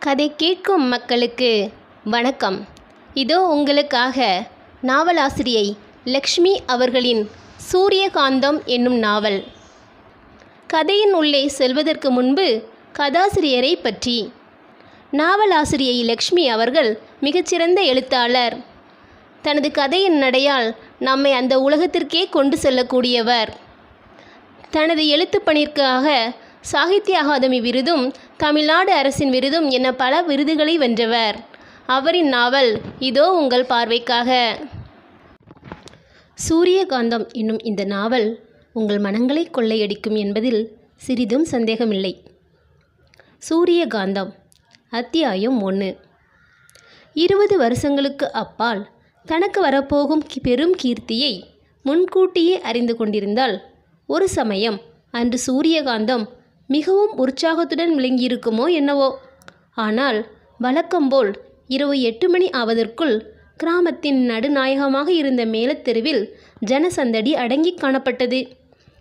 கதை கேட்கும் மக்களுக்கு வணக்கம். இதோ உங்களுக்காக நாவலாசிரியை லக்ஷ்மி அவர்களின் சூரியகாந்தம் என்னும் நாவல். கதையின் உள்ளே செல்வதற்கு முன்பு கதாசிரியரை பற்றி. நாவலாசிரியை லக்ஷ்மி அவர்கள் மிகச்சிறந்த எழுத்தாளர். தனது கதையின் நடையால் நம்மை அந்த உலகத்திற்கே கொண்டு செல்லக்கூடியவர். தனது எழுத்துப் பணிற்காக சாகித்ய அகாதமி விருதும் தமிழ்நாடு அரசின் விருதும் என பல விருதுகளை வென்றவர். அவரின் நாவல் இதோ உங்கள் பார்வைக்காக சூரியகாந்தம் என்னும் இந்த நாவல் உங்கள் மனங்களை கொள்ளையடிக்கும் என்பதில் சிறிதும் சந்தேகமில்லை. சூரியகாந்தம் அத்தியாயம் ஒன்று இருபது வருஷங்களுக்கு அப்பால் தனக்கு வரப்போகும் பெரும் கீர்த்தியை முன்கூட்டியே அறிந்து கொண்டிருந்தால் ஒரு சமயம் அன்று சூரியகாந்தம் மிகவும் உற்சாகத்துடன் விளங்கியிருக்குமோ என்னவோ? ஆனால் வழக்கம்போல் இரவு எட்டு மணி ஆவதற்குள் கிராமத்தின் நடுநாயகமாக இருந்த மேலத்தெருவில் ஜனசந்தடி அடங்கி காணப்பட்டது.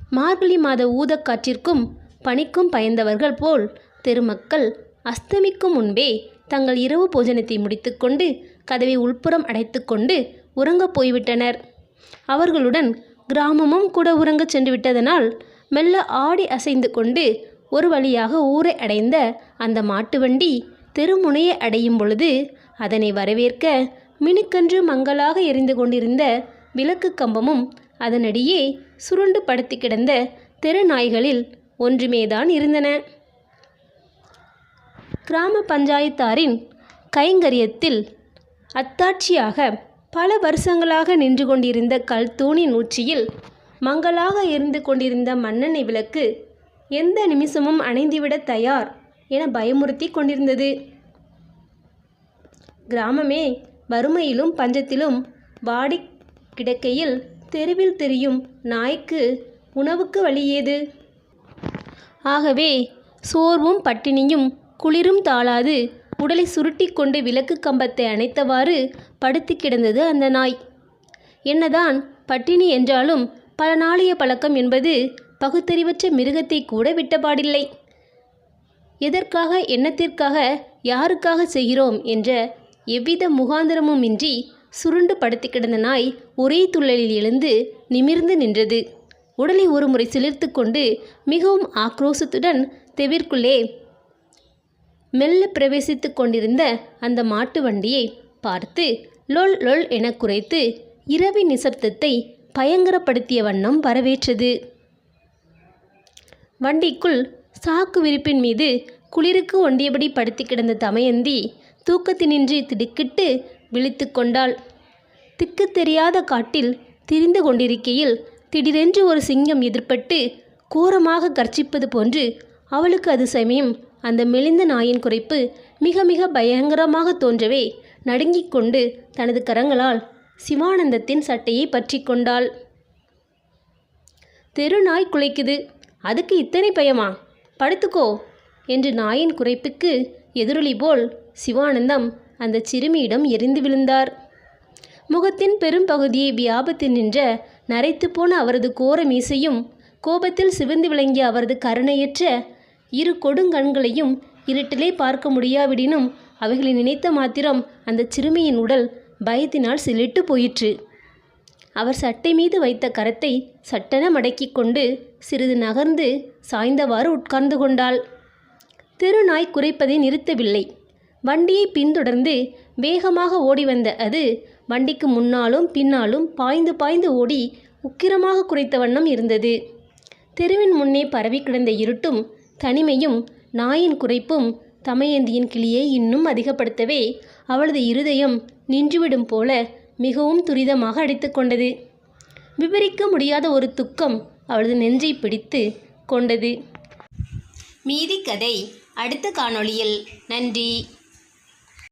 மார்கழி மாத ஊதக்காற்றிற்கும் பனிக்கும் பயந்தவர்கள் போல் தெருமக்கள் அஸ்தமிக்கும் முன்பே தங்கள் இரவு போஜனத்தை முடித்துக்கொண்டு கதவை உள்புறம் அடைத்துக்கொண்டு உறங்கப் போய்விட்டனர். அவர்களுடன் கிராமமும் கூட உறங்கச் சென்று விட்டதனால் மெல்ல ஆடி அசைந்து கொண்டு ஒரு வழியாக ஊரை அடைந்த அந்த மாட்டு வண்டி தெருமுனையை அடையும் பொழுது அதனை வரவேற்க மினுக்கன்று மங்கலாக எரிந்து கொண்டிருந்த விளக்கு கம்பமும் அதனடியே சுருண்டு படுத்து கிடந்த தெரு நாய்களில் ஒன்றுமேதான் இருந்தன. கிராம பஞ்சாயத்தாரின் கைங்கரியத்தில் அத்தாட்சியாக பல வருஷங்களாக நின்று கொண்டிருந்த கல் தூணின் உச்சியில் மங்கலாக இருந்து கொண்டிருந்த மண்ணெண்ணெய் விளக்கு எந்த நிமிஷமும் அணைந்துவிட தயார் என பயமுறுத்தி கொண்டிருந்தது. கிராமமே வறுமையிலும் பஞ்சத்திலும் வாடி கிடக்கையில் தெருவில் தெரியும் நாய்க்கு உணவுக்கு வழியேது. ஆகவே சோர்வும் பட்டினியும் குளிரும் தாளாது உடலை சுருட்டி கொண்டு விளக்கு கம்பத்தை அணைத்தவாறு படுத்து கிடந்தது அந்த நாய். என்னதான் பட்டினி என்றாலும் பல நாளைய பழக்கம் என்பது பகுத்தறிவற்ற மிருகத்தை கூட விட்டபாடில்லை. எதற்காக என்னத்திற்காக யாருக்காக செய்கிறோம் என்ற எவ்வித முகாந்திரமுமின்றி சுருண்டு படுத்து கிடந்த நாய் ஒரே துள்ளலில் எழுந்து நிமிர்ந்து நின்றது. உடலை ஒருமுறை சிலிர்த்து கொண்டு மிகவும் ஆக்ரோசத்துடன் தெவிற்குள்ளே மெல்ல பிரவேசித்து கொண்டிருந்த அந்த மாட்டு வண்டியை பார்த்து லொல் லொல் என குறைத்து இரவின் நிசப்தத்தை பயங்கரப்படுத்திய வண்ணம் வரவேற்றது. வண்டிக்குள் சாக்கு விரிப்பின் மீது குளிருக்கு ஒண்டியபடி படுத்து கிடந்த தமயந்தி தூக்கத்தினின்றி திடுக்கிட்டு விழித்து கொண்டாள். திக்கு தெரியாத காட்டில் திரிந்து கொண்டிருக்கையில் திடீரென்று ஒரு சிங்கம் எதிர்பட்டு கோரமாக கர்ச்சிப்பது போன்று அவளுக்கு அது சமயம் அந்த மெலிந்த நாயின் குறைப்பு மிக மிக பயங்கரமாக தோன்றவே நடுங்கிக் கொண்டு தனது கரங்களால் சிவானந்தத்தின் சட்டையை பற்றி கொண்டாள். தெரு நாய் குலைக்குது. அதுக்கு இத்தனை பயமா? படுத்துக்கோ. என்று நாயின் குறைப்புக்கு எதிரொலி போல் சிவானந்தம் அந்த சிறுமியிடம் எரிந்து விழுந்தார். முகத்தின் பெரும்பகுதியை வியாபத்து நின்ற நரைத்து போன அவரது கோர மீசையும் கோபத்தில் சிவந்து விளங்கிய அவரது கருணையற்ற இரு கொடுங்கண்களையும் இருட்டிலே பார்க்க முடியாவிடினும் அவைகளை நினைத்த மாத்திரம் அந்த சிறுமியின் உடல் பயத்தினால் சிலிட்டு போயிற்று. அவர் சட்டை மீது வைத்த கரத்தை சட்டென மடக்கிக் கொண்டு சிறிது நகர்ந்து சாய்ந்தவாறு உட்கார்ந்து கொண்டாள். தெருநாய் குறைப்பதை நிறுத்தவில்லை. வண்டியை பின்தொடர்ந்து வேகமாக ஓடி வந்த அது வண்டிக்கு முன்னாலும் பின்னாலும் பாய்ந்து பாய்ந்து ஓடி உக்கிரமாக குறைத்த வண்ணம் இருந்தது. தெருவின் முன்னே பரவி கிடந்த இருட்டும் தனிமையும் நாயின் குறைப்பும் தமயந்தியின் கிளியை இன்னும் அதிகப்படுத்தவே அவளது இருதயம் நின்றுவிடும் போல மிகவும் துரிதமாக அடித்துக்கொண்டது விவரிக்க முடியாத ஒரு துக்கம் அவளது நெஞ்சை பிடித்து கொண்டது. மீதி கதை அடுத்த காணொளியில். நன்றி.